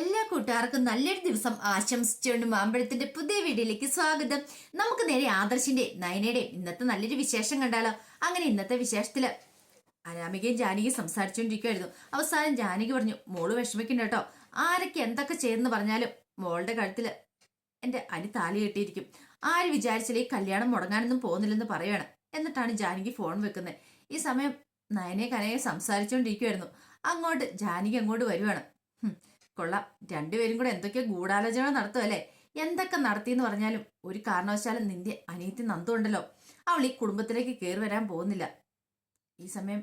എല്ലാ കൂട്ടുകാർക്കും നല്ലൊരു ദിവസം ആശംസിച്ചുകൊണ്ട് മാമ്പഴത്തിന്റെ പുതിയ വീഡിയോയിലേക്ക് സ്വാഗതം. നമുക്ക് നേരെ ആദർശിന്റെ നയനയുടെ ഇന്നത്തെ നല്ലൊരു വിശേഷം കണ്ടാലോ? അങ്ങനെ ഇന്നത്തെ വിശേഷത്തിൽ അനാമികയും ജാനകിയും സംസാരിച്ചുകൊണ്ടിരിക്കുമായിരുന്നു അവസാനം ജാനകി പറഞ്ഞു മോൾ വിഷമിക്കണ്ട കേട്ടോ. ആരൊക്കെ എന്തൊക്കെ ചെയ്തെന്ന് പറഞ്ഞാലും മോളുടെ കഴുത്തിൽ എന്റെ അനി താലി കെട്ടിയിരിക്കും. ആര് വിചാരിച്ചാലേ കല്യാണം മുടങ്ങാനൊന്നും പോകുന്നില്ലെന്ന് പറയാണ്. എന്നിട്ടാണ് ജാനകി ഫോൺ വെക്കുന്നത് ഈ സമയം നയനെ കനയെ സംസാരിച്ചുകൊണ്ടിരിക്കുമായിരുന്നു അങ്ങോട്ട് ജാനകി അങ്ങോട്ട് വരുവാണ്. കൊള്ളാം. രണ്ടുപേരും കൂടെ എന്തൊക്കെയോ ഗൂഢാലോചന നടത്തുമല്ലേ എന്തൊക്കെ നടത്തിയെന്ന് പറഞ്ഞാലും ഒരു കാരണവശാലും നിന്റെ അനിയത്തി നന്ദുണ്ടല്ലോ അവൾ ഈ കുടുംബത്തിലേക്ക് കയറി വരാൻ പോകുന്നില്ല. ഈ സമയം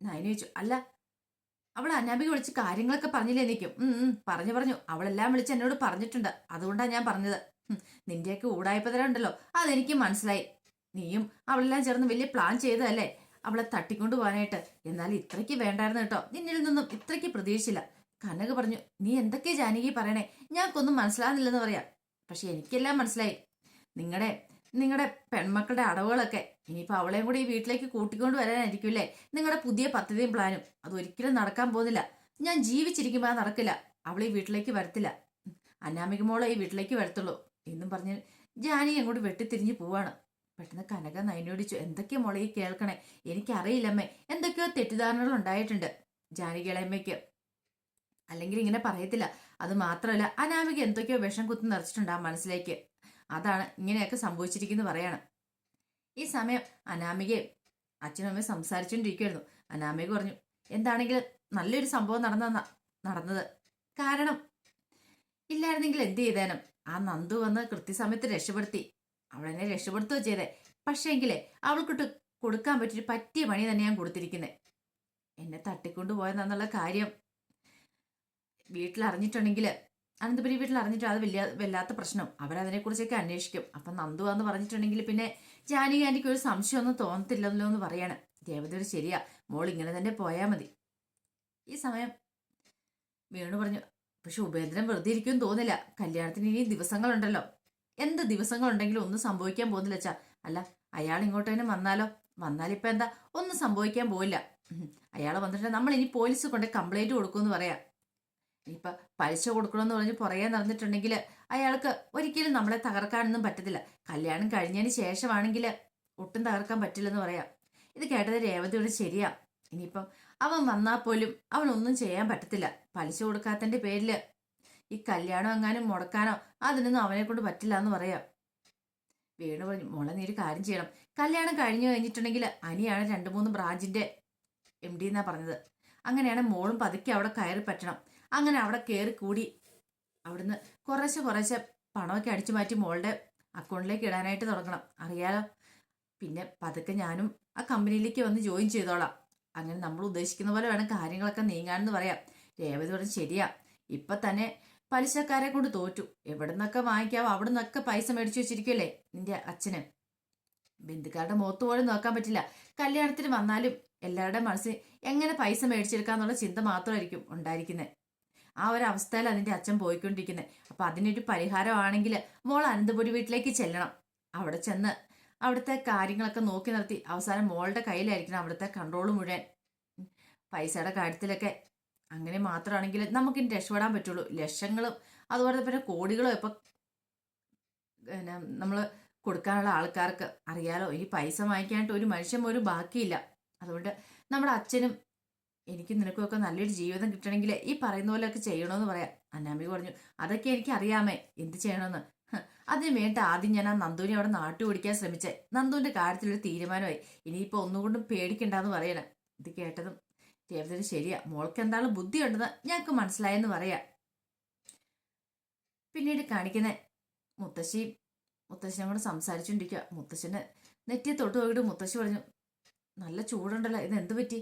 നയനി ചോദിച്ചു അല്ല അവൾ അനാമിക വിളിച്ച് കാര്യങ്ങളൊക്കെ പറഞ്ഞില്ലേ ഉം, പറഞ്ഞു പറഞ്ഞു. അവളെല്ലാം വിളിച്ച് എന്നോട് പറഞ്ഞിട്ടുണ്ട്. അതുകൊണ്ടാണ് ഞാൻ പറഞ്ഞത്. നിന്റെയൊക്കെ ഊടായ്പതരം ഉണ്ടല്ലോ. അതെനിക്ക് മനസ്സിലായി. നീയും അവളെല്ലാം ചേർന്ന് വലിയ പ്ലാൻ ചെയ്തതല്ലേ? അവളെ തട്ടിക്കൊണ്ടു പോകാനായിട്ട്. എന്നാൽ ഇത്രയ്ക്ക് വേണ്ടായിരുന്നു കേട്ടോ. നിന്നിൽ നിന്നും ഇത്രയ്ക്ക് പ്രതീക്ഷിച്ചില്ല. കനക പറഞ്ഞു നീ എന്തൊക്കെ ജാനകി പറയണേ? ഞങ്ങൾക്കൊന്നും മനസ്സിലാകുന്നില്ലെന്ന് പറയാം. പക്ഷെ എനിക്കെല്ലാം മനസ്സിലായി. നിങ്ങളുടെ നിങ്ങളുടെ പെൺമക്കളുടെ അടവുകളൊക്കെ ഇനിയിപ്പോൾ അവളെയും കൂടി ഈ വീട്ടിലേക്ക് കൂട്ടിക്കൊണ്ട് വരാനായിരിക്കുമല്ലേ നിങ്ങളുടെ പുതിയ പദ്ധതിയും പ്ലാനും. അതൊരിക്കലും നടക്കാൻ പോകുന്നില്ല. ഞാൻ ജീവിച്ചിരിക്കുമ്പോൾ അത് നടക്കില്ല. അവൾ ഈ വീട്ടിലേക്ക് വരത്തില്ല. അന്നാമിക മോളെ ഈ വീട്ടിലേക്ക് വരത്തുള്ളൂ എന്നും പറഞ്ഞ് ജാനി അങ്ങോട്ട് വെട്ടിത്തിരിഞ്ഞ് പോവാണ്. പെട്ടെന്ന് കനക നൈനോടിച്ചു എന്തൊക്കെയാ ഈ കേൾക്കണേ? എനിക്കറിയില്ലമ്മേ. എന്തൊക്കെയോ തെറ്റിദ്ധാരണകൾ ഉണ്ടായിട്ടുണ്ട്. ജാനകിളയമ്മയ്ക്ക് അല്ലെങ്കിൽ ഇങ്ങനെ പറയത്തില്ല. അത് മാത്രമല്ല അനാമിക എന്തൊക്കെയോ വിഷം കുത്തി നിറച്ചിട്ടുണ്ട് ആ മനസ്സിലേക്ക്. അതാണ് ഇങ്ങനെയൊക്കെ സംഭവിച്ചിരിക്കുന്നു പറയണം. ഈ സമയം അനാമികയും അച്ഛനും അമ്മയും സംസാരിച്ചുകൊണ്ടിരിക്കുമായിരുന്നു അനാമിക പറഞ്ഞു എന്താണെങ്കിൽ നല്ലൊരു സംഭവം നടന്ന നടന്നത്. കാരണം ഇല്ലായിരുന്നെങ്കിൽ എന്ത് ചെയ്തേനും? ആ നന്ദു വന്ന് കൃത്യസമയത്ത് രക്ഷപ്പെടുത്തി. അവളെന്നെ രക്ഷപ്പെടുത്തുകയോ ചെയ്തേ. പക്ഷേങ്കിലേ അവൾക്കിട്ട് കൊടുക്കാൻ പറ്റിയ പറ്റിയ പണി തന്നെ ഞാൻ കൊടുത്തിരിക്കുന്നത് എന്നെ തട്ടിക്കൊണ്ടു പോയെന്നുള്ള കാര്യം വീട്ടിൽ അറിഞ്ഞിട്ടുണ്ടെങ്കിൽ അനന്തപുരി വീട്ടിൽ അറിഞ്ഞിട്ട് അത് വലിയ വല്ലാത്ത പ്രശ്നം. അവരതിനെക്കുറിച്ചൊക്കെ അന്വേഷിക്കും. അപ്പം നന്ദു എന്ന് പറഞ്ഞിട്ടുണ്ടെങ്കിൽ പിന്നെ ജാനി ആന്റിക്ക് ഒരു സംശയമൊന്നും തോന്നത്തില്ലല്ലോ എന്ന് പറയാണ്. ദേവതയോട് ശരിയാ. മോൾ ഇങ്ങനെ തന്നെ പോയാൽ മതി. ഈ സമയം വേണു പറഞ്ഞു പക്ഷെ ഉപേന്ദ്രൻ വെറുതെ ഇരിക്കും തോന്നില്ല. കല്യാണത്തിന് ഇനി ദിവസങ്ങളുണ്ടല്ലോ. എന്ത് ദിവസങ്ങളുണ്ടെങ്കിലും ഒന്നും സംഭവിക്കാൻ പോകുന്നില്ല അച്ഛാ. അല്ല അയാൾ ഇങ്ങോട്ട് തന്നെ വന്നാലോ? വന്നാലിപ്പോ എന്താ? ഒന്നും സംഭവിക്കാൻ പോയില്ല അയാൾ വന്നിട്ട് നമ്മൾ ഇനി പോലീസ് കൊണ്ട് കംപ്ലൈന്റ് കൊടുക്കുമെന്ന് പറയാം. ഇനിയിപ്പൊ പലിശ കൊടുക്കണമെന്ന് പറഞ്ഞ് പുറകെ നടന്നിട്ടുണ്ടെങ്കിൽ അയാൾക്ക് ഒരിക്കലും നമ്മളെ തകർക്കാനൊന്നും പറ്റത്തില്ല. കല്യാണം കഴിഞ്ഞതിന് ശേഷമാണെങ്കിൽ ഒട്ടും തകർക്കാൻ പറ്റില്ലെന്ന് പറയാം. ഇത് കേട്ടത് രേവതിയോട് ശരിയാ. ഇനിയിപ്പം അവൻ വന്നാൽ പോലും അവനൊന്നും ചെയ്യാൻ പറ്റത്തില്ല. പലിശ കൊടുക്കാത്തതിന്റെ പേരിൽ ഈ കല്യാണം എങ്ങാനും മുടക്കാനോ അതിനൊന്നും അവനെ കൊണ്ട് പറ്റില്ല എന്ന് പറയാം. വേണു പറഞ്ഞു മോളെ നീ ഒരു കാര്യം ചെയ്യണം. കല്യാണം കഴിഞ്ഞു കഴിഞ്ഞിട്ടുണ്ടെങ്കിൽ അനിയാണ് രണ്ട് മൂന്ന് ബ്രാഞ്ചിന്റെ എം ഡി എന്നാ പറഞ്ഞത്. അങ്ങനെയാണ് മോളും പതുക്കെ അവിടെ കയറി പറ്റണം. അങ്ങനെ അവിടെ കയറി കൂടി അവിടുന്ന് കുറേശ്ശെ കുറേശ്ശെ പണമൊക്കെ അടിച്ചു മാറ്റി മോളുടെ അക്കൗണ്ടിലേക്ക് ഇടാനായിട്ട് തുടങ്ങണം. അറിയാലോ? പിന്നെ പതുക്കെ ഞാനും ആ കമ്പനിയിലേക്ക് വന്ന് ജോയിൻ ചെയ്തോളാം. അങ്ങനെ നമ്മൾ ഉദ്ദേശിക്കുന്ന പോലെ വേണം കാര്യങ്ങളൊക്കെ നീങ്ങാനെന്ന് പറയാം. രേവതി പറഞ്ഞ് ശരിയാ. ഇപ്പൊ തന്നെ പലിശക്കാരെ കൊണ്ട് തോറ്റു. എവിടെ നിന്നൊക്കെ വാങ്ങിക്കാവോ അവിടെ നിന്നൊക്കെ പൈസ മേടിച്ചു വെച്ചിരിക്കുമല്ലേ നിന്റെ അച്ഛന്? ബന്ധുക്കാരുടെ മുഖത്ത് പോലും നോക്കാൻ പറ്റില്ല. കല്യാണത്തിന് വന്നാലും എല്ലാവരുടെ മനസ്സിൽ എങ്ങനെ പൈസ മേടിച്ചെടുക്കാന്നുള്ള ചിന്ത മാത്രമായിരിക്കും ഉണ്ടായിരിക്കുന്നത് ആ ഒരു അവസ്ഥയിൽ അതിന്റെ അച്ഛൻ പോയിക്കൊണ്ടിരിക്കുന്നത് അപ്പൊ അതിനൊരു പരിഹാരമാണെങ്കിൽ മോൾ അനന്തപുരി വീട്ടിലേക്ക് ചെല്ലണം. അവിടെ ചെന്ന് അവിടുത്തെ കാര്യങ്ങളൊക്കെ നോക്കി നിർത്തി. അവസാനം മോളുടെ കയ്യിലായിരിക്കണം അവിടുത്തെ കൺട്രോൾ മുഴുവൻ. പൈസയുടെ കാര്യത്തിലൊക്കെ. അങ്ങനെ മാത്രമാണെങ്കിൽ നമുക്കിനി രക്ഷപ്പെടാൻ പറ്റുള്ളൂ. ലക്ഷങ്ങളും അതുപോലെ പിന്നെ കോടികളും ഇപ്പൊ പിന്നെ നമ്മൾ കൊടുക്കാനുള്ള ആൾക്കാർക്ക് അറിയാലോ. ഇനി പൈസ വാങ്ങിക്കാനായിട്ട് ഒരു മനുഷ്യൻ പോലും ബാക്കിയില്ല. അതുകൊണ്ട് നമ്മുടെ അച്ഛനും എനിക്കും നിനക്കുമൊക്കെ നല്ലൊരു ജീവിതം കിട്ടണമെങ്കിൽ ഈ പറയുന്ന പോലെയൊക്കെ ചെയ്യണമെന്ന് പറയാം. അന്നാമ്മി പറഞ്ഞു അതൊക്കെ എനിക്ക് അറിയാമേ എന്ത് ചെയ്യണമെന്ന് അതിന് വേണ്ട ആദ്യം ഞാൻ ആ നന്ദുവിനെ അവിടെ നാട്ടു പിടിക്കാൻ ശ്രമിച്ചേ. നന്ദുവിന്റെ കാര്യത്തിലൊരു തീരുമാനമായി. ഇനിയിപ്പോ ഒന്നുകൊണ്ടും പേടിക്കണ്ടെന്ന് പറയണേ. ഇത് കേട്ടതും രേവതിന് ശരിയാ. മോൾക്ക് എന്താണ് ബുദ്ധി ബുദ്ധിയുണ്ടെന്ന് ഞങ്ങൾക്ക് മനസ്സിലായെന്ന് പറയാം. പിന്നീട് കാണിക്കുന്ന മുത്തശ്ശി മുത്തശ്ശിനെ കൂടെ സംസാരിച്ചുകൊണ്ടിരിക്കുക മുത്തശ്ശന് നെറ്റിയെ തൊട്ട് പോയിട്ട് മുത്തശ്ശി പറഞ്ഞു നല്ല ചൂടുണ്ടല്ലോ ഇത് എന്ത് പറ്റി?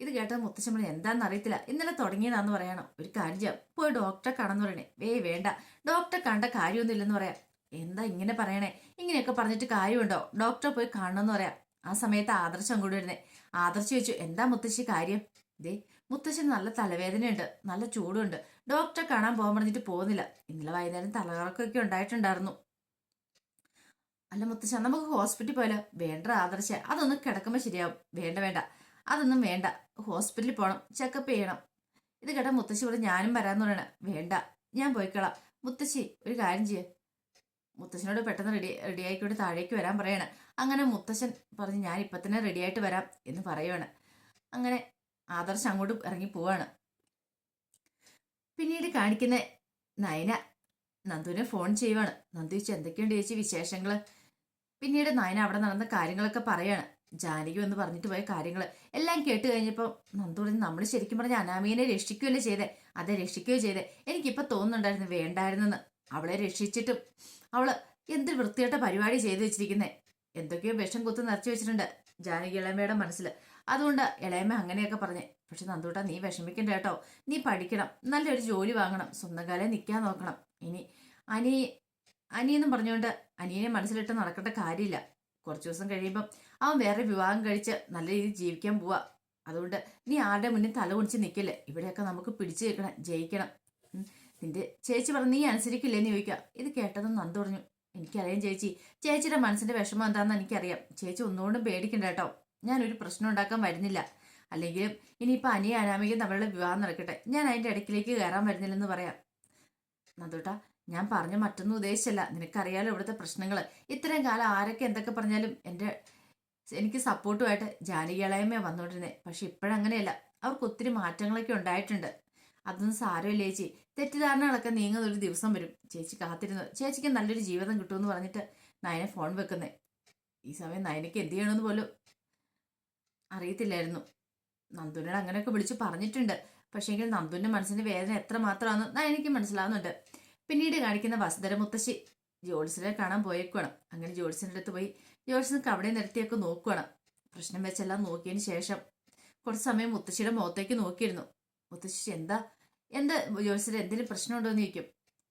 ഇത് കേട്ടത് മുത്തശ്ശമ്മൾ എന്താണെന്ന് അറിയത്തില്ല ഇന്നലെ തുടങ്ങിയതാന്ന് പറയണം. ഒരു കാര്യം പോയി ഡോക്ടറെ കാണാന്ന് പറയണേ. വേ വേണ്ട. ഡോക്ടറെ കണ്ട കാര്യമൊന്നുമില്ലെന്ന് പറയാം. എന്താ ഇങ്ങനെ പറയണേ? ഇങ്ങനെയൊക്കെ പറഞ്ഞിട്ട് കാര്യമുണ്ടോ? ഡോക്ടറെ പോയി കാണണമെന്ന് പറയാം. ആ സമയത്ത് ആദർശം അങ്ങോട്ട് വരുന്നേ. ആദർശം ചോദിച്ചു എന്താ മുത്തശ്ശി കാര്യം? ദേ മുത്തശ്ശന് നല്ല തലവേദനയുണ്ട്. നല്ല ചൂടുണ്ട്. ഡോക്ടറെ കാണാൻ പോകാൻ പറഞ്ഞിട്ട് പോകുന്നില്ല. ഇന്നലെ വൈകുന്നേരം തലകറക്കമൊക്കെ ഉണ്ടായിട്ടുണ്ടായിരുന്നു. അല്ല മുത്തശ്ശ നമുക്ക് ഹോസ്പിറ്റലിൽ പോയാലോ? വേണ്ട ആദർശ. അതൊന്നും കിടക്കുമ്പോൾ ശരിയാവും. വേണ്ട വേണ്ട. അതൊന്നും വേണ്ട. ഹോസ്പിറ്റലിൽ പോകണം ചെക്കപ്പ് ചെയ്യണം. ഇത് കേട്ട മുത്തശ്ശി പറഞ്ഞു ഞാനും വരാന്ന് പറയണ. വേണ്ട. ഞാൻ പോയിക്കളാം. മുത്തശ്ശി ഒരു കാര്യം ചെയ്യ. മുത്തശ്ശനോട് പെട്ടെന്ന് റെഡി റെഡി ആയിക്കോട്ട് താഴേക്ക് വരാൻ പറയണേ. അങ്ങനെ മുത്തശ്ശൻ പറഞ്ഞ് ഞാൻ ഇപ്പം തന്നെ റെഡി ആയിട്ട് വരാം എന്ന് പറയുവാണ്. അങ്ങനെ ആദർശ് അങ്ങോട്ട് ഇറങ്ങി പോവാണ്. പിന്നീട് കാണിക്കുന്ന നയന നന്ദുവിനെ ഫോൺ ചെയ്യുവാണ്. നന്ദു ചോദിച്ചു എന്തൊക്കെയുണ്ട് ചേച്ചി വിശേഷങ്ങൾ പിന്നീട് നയന അവിടെ നടന്ന കാര്യങ്ങളൊക്കെ പറയാണ്. ജാനകി എന്ന് പറഞ്ഞിട്ട് പോയ കാര്യങ്ങൾ എല്ലാം കേട്ട് കഴിഞ്ഞപ്പോൾ നന്ദു പറഞ്ഞു നമ്മൾ ശരിക്കും പറഞ്ഞ അനാമീനെ രക്ഷിക്കുകയല്ലേ ചെയ്തേ? അതെ രക്ഷിക്കുകയോ ചെയ്തേ? എനിക്കിപ്പോൾ തോന്നുന്നുണ്ടായിരുന്നു വേണ്ടായിരുന്നെന്ന്. അവളെ രക്ഷിച്ചിട്ടും അവൾ എന്ത് വൃത്തിയായിട്ട പരിപാടി ചെയ്തു വെച്ചിരിക്കുന്നേ? എന്തൊക്കെയോ വിഷം കുത്ത് നിറച്ചു വെച്ചിട്ടുണ്ട് ജാനകി ഇളയമ്മയുടെ മനസ്സിൽ അതുകൊണ്ട് ഇളയമ്മ അങ്ങനെയൊക്കെ പറഞ്ഞു പക്ഷെ നന്ദൂട്ട നീ വിഷമിക്കണ്ട കേട്ടോ. നീ പഠിക്കണം. നല്ലൊരു ജോലി വാങ്ങണം. സ്വന്തം കാലം നിൽക്കാൻ നോക്കണം. ഇനി അനി അനിയെന്നും പറഞ്ഞുകൊണ്ട് അനിയനെ മനസ്സിലിട്ട് നടക്കേണ്ട കാര്യമില്ല. കുറച്ച് ദിവസം കഴിയുമ്പം അവൻ വേറെ വിവാഹം കഴിച്ച് നല്ല രീതിയിൽ ജീവിക്കാൻ പോവാ. അതുകൊണ്ട് നീ ആരുടെ മുന്നിൽ തല കുടിച്ച് നിൽക്കില്ലേ ഇവിടെയൊക്കെ നമുക്ക് പിടിച്ചു നിൽക്കണം ജയിക്കണം. നിന്റെ ചേച്ചി പറഞ്ഞു നീ അനുസരിക്കില്ലേന്ന് ചോദിക്കുക. ഇത് കേട്ടതും നന്ദു പറഞ്ഞു. എനിക്കറിയാം ചേച്ചി. ചേച്ചിയുടെ മനസ്സിന്റെ വിഷമം എന്താണെന്ന് എനിക്കറിയാം. ചേച്ചി ഒന്നുകൊണ്ടും പേടിക്കണ്ട കേട്ടോ. ഞാനൊരു പ്രശ്നം ഉണ്ടാക്കാൻ വരുന്നില്ല. അല്ലെങ്കിലും ഇനിയിപ്പോൾ അനിയ അനാമികയും തമ്മിലുള്ള വിവാഹം നടക്കട്ടെ. ഞാൻ അതിന്റെ ഇടയ്ക്കിലേക്ക് കയറാൻ വരുന്നില്ലെന്ന് പറയാം. നന്ദൂട്ടാ ഞാൻ പറഞ്ഞ മറ്റൊന്നും ഉദ്ദേശിച്ചല്ല. നിനക്കറിയാലോ ഇവിടുത്തെ പ്രശ്നങ്ങൾ ഇത്രയും കാലം ആരൊക്കെ എന്തൊക്കെ പറഞ്ഞാലും എന്റെ എനിക്ക് സപ്പോർട്ടുമായിട്ട് ജാനകിളയമേ വന്നുകൊണ്ടിരുന്നത് പക്ഷെ ഇപ്പോഴങ്ങനെയല്ല. അവർക്ക് ഒത്തിരി മാറ്റങ്ങളൊക്കെ ഉണ്ടായിട്ടുണ്ട്. അതൊന്നും സാരമില്ല ചേച്ചി. തെറ്റിദ്ധാരണകളൊക്കെ നീങ്ങുന്ന ഒരു ദിവസം വരും. ചേച്ചി കാത്തിരുന്നു. ചേച്ചിക്ക് നല്ലൊരു ജീവിതം കിട്ടുമെന്ന് പറഞ്ഞിട്ട് നയന ഫോൺ വെക്കുന്നേ. ഈ സമയം നയനയ്ക്ക് എന്ത് ചെയ്യണമെന്ന് പോലും അറിയത്തില്ലായിരുന്നു. നന്ദുനോട് അങ്ങനെയൊക്കെ വിളിച്ച് പറഞ്ഞിട്ടുണ്ട്. പക്ഷേങ്കിൽ നന്ദുവിന്റെ മനസ്സിന്റെ വേദന എത്ര മാത്രമാണെന്ന് നയനയ്ക്ക് മനസ്സിലാവുന്നുണ്ട്. പിന്നീട് കാണിക്കുന്ന വസുധര മുത്തശ്ശി. ജോത്സ്യനെ കാണാൻ പോയേക്കണം അങ്ങനെ ജോത്സ്യന്റെ അടുത്ത് പോയി ജോത്സ്യൻ അവിടെ നിർത്തിയൊക്കെ നോക്കുവാണ്. പ്രശ്നം വെച്ചെല്ലാം നോക്കിയതിന് ശേഷം കുറച്ച് സമയം മുത്തശ്ശിയുടെ മുഖത്തേക്ക് നോക്കിയിരുന്നു. മുത്തശ്ശി എന്താ? എന്താ? ജോത്സ്യൻ എന്തെങ്കിലും പ്രശ്നമുണ്ടോ? എന്ന്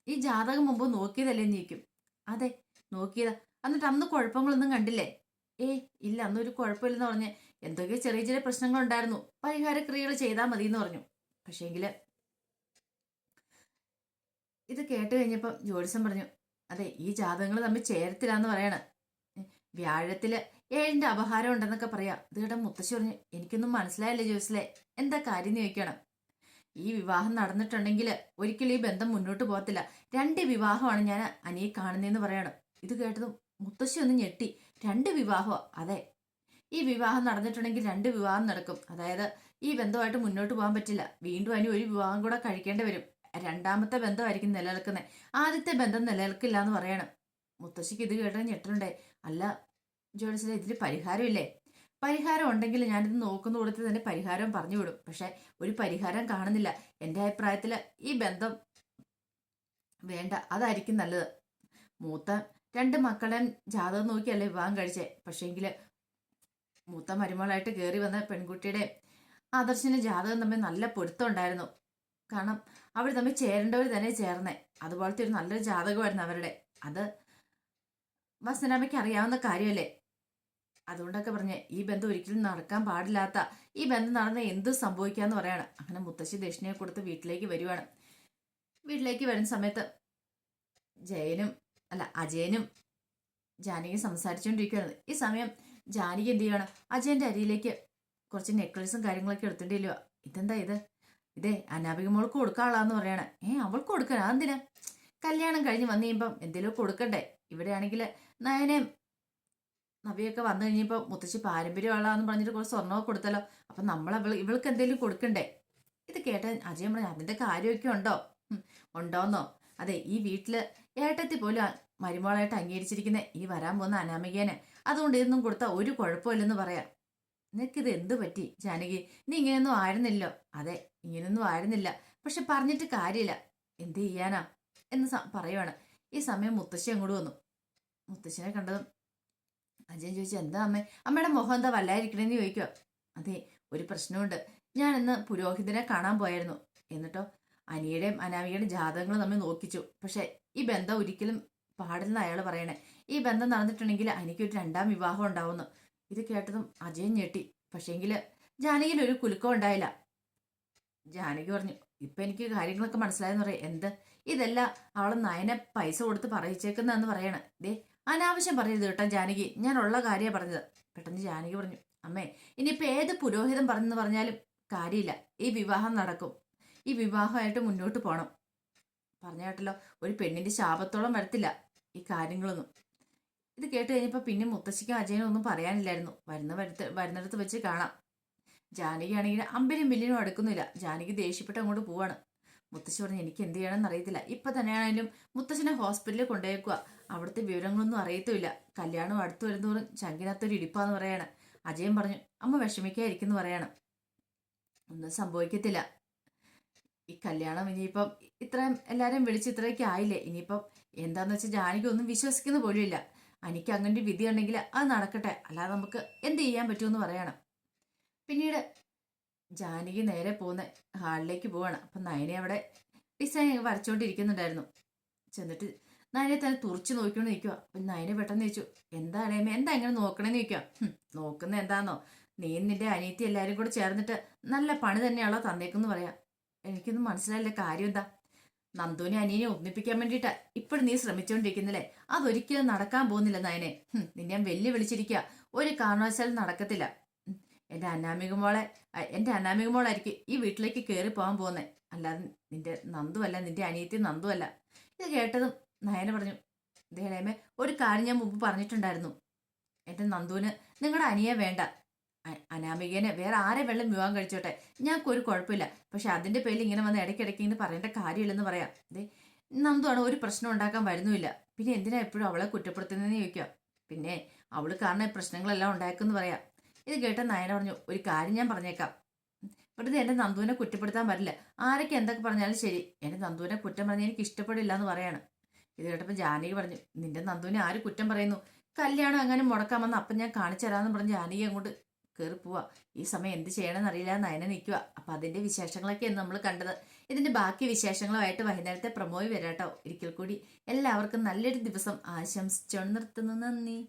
ഈ ജാതകം മുമ്പ് നോക്കിയതല്ലേ? എന്ന് ചോദിക്കും. അതെ നോക്കിയതാ. എന്നിട്ട് അന്ന് കുഴപ്പങ്ങളൊന്നും കണ്ടില്ലേ? ഏ ഇല്ല അന്നൊരു കുഴപ്പമില്ലെന്ന് പറഞ്ഞ് എന്തൊക്കെയോ ചെറിയ ചെറിയ പ്രശ്നങ്ങളുണ്ടായിരുന്നു. പരിഹാരക്രിയകൾ ചെയ്താൽ മതി എന്ന് പറഞ്ഞു. പക്ഷേങ്കിൽ ഇത് കേട്ട് കഴിഞ്ഞപ്പോൾ ജോത്സ്യം പറഞ്ഞു അതെ ഈ ജാതകങ്ങൾ തമ്മിൽ ചേരത്തിലാന്ന് പറയണ. വ്യാഴത്തിൽ ഏഴിന്റെ അപഹാരം ഉണ്ടെന്നൊക്കെ പറയാം. ഇത് കേട്ട മുത്തശ്ശി പറഞ്ഞു എനിക്കൊന്നും മനസ്സിലായില്ല ജോസിലെ എന്താ കാര്യം ചോദിക്കണം. ഈ വിവാഹം നടന്നിട്ടുണ്ടെങ്കിൽ ഒരിക്കലും ഈ ബന്ധം മുന്നോട്ട് പോകത്തില്ല. രണ്ട് വിവാഹമാണ് ഞാൻ അനിയെ കാണുന്നതെന്ന് പറയണം. ഇത് കേട്ടതും മുത്തശ്ശി ഒന്ന് ഞെട്ടി. രണ്ട് വിവാഹമോ? അതെ. ഈ വിവാഹം നടന്നിട്ടുണ്ടെങ്കിൽ രണ്ട് വിവാഹം നടക്കും. അതായത് ഈ ബന്ധമായിട്ട് മുന്നോട്ട് പോകാൻ പറ്റില്ല. വീണ്ടും അനി ഒരു വിവാഹം കൂടെ കഴിക്കേണ്ടി വരും. രണ്ടാമത്തെ ബന്ധമായിരിക്കും നിലനിൽക്കുന്നത് ആദ്യത്തെ ബന്ധം നിലനിൽക്കില്ല എന്ന് പറയണം. മുത്തശ്ശിക്ക് ഇത് കേട്ട ഞെട്ടുണ്ടേ അല്ല ജോലിസിലെ ഇതിന് പരിഹാരമില്ലേ? പരിഹാരം ഉണ്ടെങ്കിൽ ഞാനിത് നോക്കുന്ന കൊടുത്ത് തന്നെ പരിഹാരം പറഞ്ഞു വിടും. പക്ഷെ ഒരു പരിഹാരം കാണുന്നില്ല. എന്റെ അഭിപ്രായത്തിൽ ഈ ബന്ധം വേണ്ട. അതായിരിക്കും നല്ലത്. മൂത്ത രണ്ട് മക്കളെ ജാതകം നോക്കിയല്ലേ വിവാഹം കഴിച്ചേ. പക്ഷേങ്കിൽ മൂത്ത മരുമകളായിട്ട് കയറി വന്ന പെൺകുട്ടിയുടെ ആദർശിന്റെ ജാതകം തമ്മിൽ നല്ല പൊരുത്തം ഉണ്ടായിരുന്നു. കാരണം അവർ തമ്മിൽ ചേരേണ്ടവർ തന്നെ ചേർന്നേ. അതുപോലത്തെ ഒരു നല്ലൊരു ജാതകമായിരുന്നു അവരുടെ. അത് വസനാമയ്ക്ക് അറിയാവുന്ന കാര്യമല്ലേ? അതുകൊണ്ടൊക്കെ പറഞ്ഞ് ഈ ബന്ധം ഒരിക്കലും നടക്കാൻ പാടില്ലാത്ത ഈ ബന്ധം നടന്ന എന്ത് സംഭവിക്കാന്ന് പറയാണ്. അങ്ങനെ മുത്തശ്ശി ദക്ഷിണയെ കൊടുത്ത് വീട്ടിലേക്ക് വരുവാണ്. വീട്ടിലേക്ക് വരുന്ന സമയത്ത് ജയനും അല്ല അജയനും ജാനകി സംസാരിച്ചുകൊണ്ടിരിക്കുകയാണ് ഈ സമയം ജാനകി എന്ത് ചെയ്യണം? അജയന്റെ അരിയിലേക്ക് കുറച്ച് നെക്ലേസും കാര്യങ്ങളൊക്കെ എടുത്തിട്ടില്ലോ ഇതെന്താ ഇത്? ഇതേ അനാപിക മോൾക്ക് കൊടുക്കാളാന്ന് പറയണേ. ഏ അവൾക്ക് കൊടുക്കണം അതെന്തിനാ? കല്യാണം കഴിഞ്ഞ് വന്നു കഴിയുമ്പം എന്തെങ്കിലും കൊടുക്കണ്ടേ? ഇവിടെയാണെങ്കിൽ നയനേം നവിയൊക്കെ വന്നു കഴിഞ്ഞപ്പോൾ മുത്തശ്ശി പാരമ്പര്യമുള്ളതെന്ന് പറഞ്ഞിട്ട് കുറച്ച് സ്വർണമൊക്കെ കൊടുത്തല്ലോ. അപ്പം നമ്മൾ അവൾ ഇവൾക്ക് എന്തെങ്കിലും കൊടുക്കണ്ടേ? ഇത് കേട്ട അജയൻ പറഞ്ഞു അതിന്റെ കാര്യമൊക്കെ ഉണ്ടോ? ഉണ്ടോന്നോ? അതെ ഈ വീട്ടിൽ ഏട്ടത്തി പോലും മരുമോളായിട്ട് അംഗീകരിച്ചിരിക്കുന്ന ഈ വരാൻ പോകുന്ന അനാമികേനെ. അതുകൊണ്ട് ഇതൊന്നും കൊടുത്താൽ ഒരു കുഴപ്പമില്ലെന്ന് പറയാം. നിനക്കിത് എന്ത് പറ്റി ജാനകി? നീ ഇങ്ങനെയൊന്നും ആയിരുന്നില്ലോ അതെ ഇങ്ങനെയൊന്നും ആയിരുന്നില്ല. പക്ഷെ പറഞ്ഞിട്ട് കാര്യമില്ല. എന്ത് ചെയ്യാനാ? എന്ന് പറയുവാണ്. ഈ സമയം മുത്തശ്ശി അങ്ങോട്ട് വന്നു. മുത്തശ്ശിനെ കണ്ടതും അജയൻ ചോദിച്ചു എന്താ അമ്മേ? അമ്മയുടെ മുഖം എന്താ വല്ലായിരിക്കണേന്ന് ചോദിക്കുക അതെ ഒരു പ്രശ്നമുണ്ട്. ഞാൻ ഇന്ന് പുരോഹിതനെ കാണാൻ പോയായിരുന്നു. എന്നിട്ടോ അനിയുടെയും അനാമികയുടെയും ജാതകങ്ങൾ നമ്മൾ നോക്കിച്ചു. പക്ഷെ ഈ ബന്ധം ഒരിക്കലും പാടില്ലെന്ന് അയാൾ പറയണേ. ഈ ബന്ധം നടന്നിട്ടുണ്ടെങ്കിൽ എനിക്കൊരു രണ്ടാം വിവാഹം ഉണ്ടാവുന്നു ഇത് കേട്ടതും അജയൻ ഞെട്ടി. പക്ഷേങ്കിൽ ജാനകിയിൽ ഒരു കുലുക്കം ഉണ്ടായില്ല. ജാനകി പറഞ്ഞു ഇപ്പൊ എനിക്ക് കാര്യങ്ങളൊക്കെ മനസ്സിലായെന്ന് പറയാം. എന്ത്? ഇതെല്ലാം അവൾ നയനെ പൈസ കൊടുത്ത് പറയിച്ചേക്കുന്നതെന്ന് പറയണ. ദേ അനാവശ്യം പറയരുത് കേട്ടോ ജാനകി. ഞാൻ ഉള്ള കാര്യമാണ് പറഞ്ഞത്. പെട്ടെന്ന് ജാനകി പറഞ്ഞു അമ്മേ ഇനിയിപ്പോ ഏത് പുരോഹിതം പറഞ്ഞെന്ന് പറഞ്ഞാലും കാര്യമില്ല. ഈ വിവാഹം നടക്കും. ഈ വിവാഹമായിട്ട് മുന്നോട്ട് പോകണം പറഞ്ഞ കേട്ടല്ലോ ഒരു പെണ്ണിന്റെ ശാപത്തോളം വരത്തില്ല ഈ കാര്യങ്ങളൊന്നും. ഇത് കേട്ട് കഴിഞ്ഞപ്പോൾ പിന്നെ മുത്തശ്ശിക്കും അജയനും ഒന്നും പറയാനില്ലായിരുന്നു. വരുന്ന വരുത്ത് വരുന്നിടത്ത് വെച്ച് കാണാം. ജാനകിയാണെങ്കിൽ അമ്പലും ബില്ലിനും അടുക്കുന്നില്ല. ജാനകി ദേഷ്യപ്പെട്ട് അങ്ങോട്ട് പോവാണ്. മുത്തശ്ശി പറഞ്ഞു എനിക്ക് എന്ത് ചെയ്യണമെന്ന് അറിയത്തില്ല. ഇപ്പൊ തന്നെയാണെങ്കിലും മുത്തശ്ശനെ ഹോസ്പിറ്റലിൽ കൊണ്ടുപോയേക്കുക അവിടുത്തെ വിവരങ്ങളൊന്നും അറിയത്തുമില്ല. കല്യാണം അടുത്ത് വരുന്നതോറും ചങ്കിനകത്തൊരു ഇടിപ്പാന്ന് പറയാണ്. അജയൻ പറഞ്ഞു അമ്മ വിഷമിക്കാതിരിക്കുന്നു പറയാണ്. ഒന്നും സംഭവിക്കത്തില്ല. ഈ കല്യാണം ഇനിയിപ്പം ഇത്രയും എല്ലാരും വിളിച്ച് ഇത്രയൊക്കെ ആയില്ലേ? ഇനിയിപ്പം എന്താന്ന് വെച്ചാൽ ജാനകി ഒന്നും വിശ്വസിക്കുന്ന പോലുമില്ല. എനിക്ക് അങ്ങനെ വിധി ഉണ്ടെങ്കിൽ അത് നടക്കട്ടെ. അല്ലാതെ നമുക്ക് എന്ത് ചെയ്യാൻ പറ്റുമെന്ന് പറയണം. പിന്നീട് ജാനകി നേരെ പോകുന്ന ഹാളിലേക്ക് പോവാണ്. അപ്പം നയനെ അവിടെ ഡിസൈൻ വരച്ചുകൊണ്ടിരിക്കുന്നുണ്ടായിരുന്നു ചെന്നിട്ട് നയനെ തന്നെ തുറച്ചു നോക്കിക്കൊണ്ട് നിൽക്കുക അപ്പം നയനെ പെട്ടെന്ന് ചോദിച്ചു എന്താ അടയമേ എന്താ ഇങ്ങനെ നോക്കണേന്ന് ചോദിക്കുക നോക്കുന്ന എന്താന്നോ? നീ നിന്റെ അനിയത്തി എല്ലാവരും കൂടെ ചേർന്നിട്ട് നല്ല പണി തന്നെയാണോ തന്നേക്കെന്ന് പറയാം. എനിക്കൊന്നും മനസ്സിലായില്ല. കാര്യം എന്താ? നന്ദുവിനെ അനിയനെ ഒന്നിപ്പിക്കാൻ വേണ്ടിയിട്ടാ ഇപ്പോഴും നീ ശ്രമിച്ചുകൊണ്ടിരിക്കുന്നില്ലേ അതൊരിക്കലും നടക്കാൻ പോകുന്നില്ല നയനെ. നിന്നെ ഞാൻ വിളിച്ചിരിക്കുക ഒരു കാരണവശാലും നടക്കത്തില്ല. ഉം, എന്റെ അനാമിക മോളെ എന്റെ അനാമിക മോളായിരിക്കും ഈ വീട്ടിലേക്ക് കയറി പോകാൻ പോകുന്നത് അല്ലാതെ നിന്റെ നന്ദുവല്ല നിന്റെ അനിയത്തി നന്ദുവല്ല. ഇത് കേട്ടതും നയന പറഞ്ഞു ദേടേമേ ഒരു കാര്യം ഞാൻ മുമ്പ് പറഞ്ഞിട്ടുണ്ടായിരുന്നു. എന്റെ നന്ദുവിന് നിങ്ങളുടെ അനിയെ വേണ്ട. അനാമികേനെ വേറെ ആരെ വെള്ളം വിവാഹം കഴിച്ചോട്ടെ. ഞങ്ങൾക്കൊരു കുഴപ്പമില്ല. പക്ഷെ അതിന്റെ പേരിൽ ഇങ്ങനെ വന്ന് ഇടയ്ക്കിടയ്ക്ക് ഇങ്ങനെ പറയേണ്ട കാര്യമില്ലെന്ന് പറയാം. ദേ നന്ദുവാണ് ഒരു പ്രശ്നം ഉണ്ടാക്കാൻ വരുന്നുമില്ല. പിന്നെ എന്തിനാ എപ്പോഴും അവളെ കുറ്റപ്പെടുത്തുന്നതെന്ന് ചോദിക്കുക? പിന്നെ അവൾ കാരണം പ്രശ്നങ്ങളെല്ലാം ഉണ്ടാക്കുമെന്ന് പറയാം. ഇത് കേട്ട നയന പറഞ്ഞു ഒരു കാര്യം ഞാൻ പറഞ്ഞേക്കാം. വെറുതെ എന്റെ നന്ദുവിനെ കുറ്റപ്പെടുത്താൻ പറ്റില്ല. ആരൊക്കെ എന്തൊക്കെ പറഞ്ഞാലും ശരി. എന്റെ നന്ദുവിനെ കുറ്റം പറഞ്ഞാൽ എനിക്ക് ഇഷ്ടപ്പെടില്ല എന്ന് പറയാണ്. ഇത് കേട്ടപ്പോൾ ജാനകി പറഞ്ഞു നിന്റെ നന്ദുവിനെ ആര് കുറ്റം പറയുന്നു? കല്യാണം അങ്ങനെ മുടക്കാമെന്ന് അപ്പം ഞാൻ കാണിച്ചു തരാമെന്ന് പറഞ്ഞ് ജാനകി അങ്ങോട്ട് കയറി പോവാ. ഈ സമയം എന്ത് ചെയ്യണമെന്ന് അറിയില്ല. നയന നിൽക്കുക അപ്പൊ അതിന്റെ വിശേഷങ്ങളൊക്കെയാണ് നമ്മൾ കണ്ടത്. ഇതിന്റെ ബാക്കി വിശേഷങ്ങളുമായിട്ട് വൈകുന്നേരത്തെ പ്രമോയി വരാട്ടോ. ഒരിക്കൽ കൂടി എല്ലാവർക്കും നല്ലൊരു ദിവസം ആശംസിച്ചോണ്ട് നിർത്തുന്നു. നന്ദി.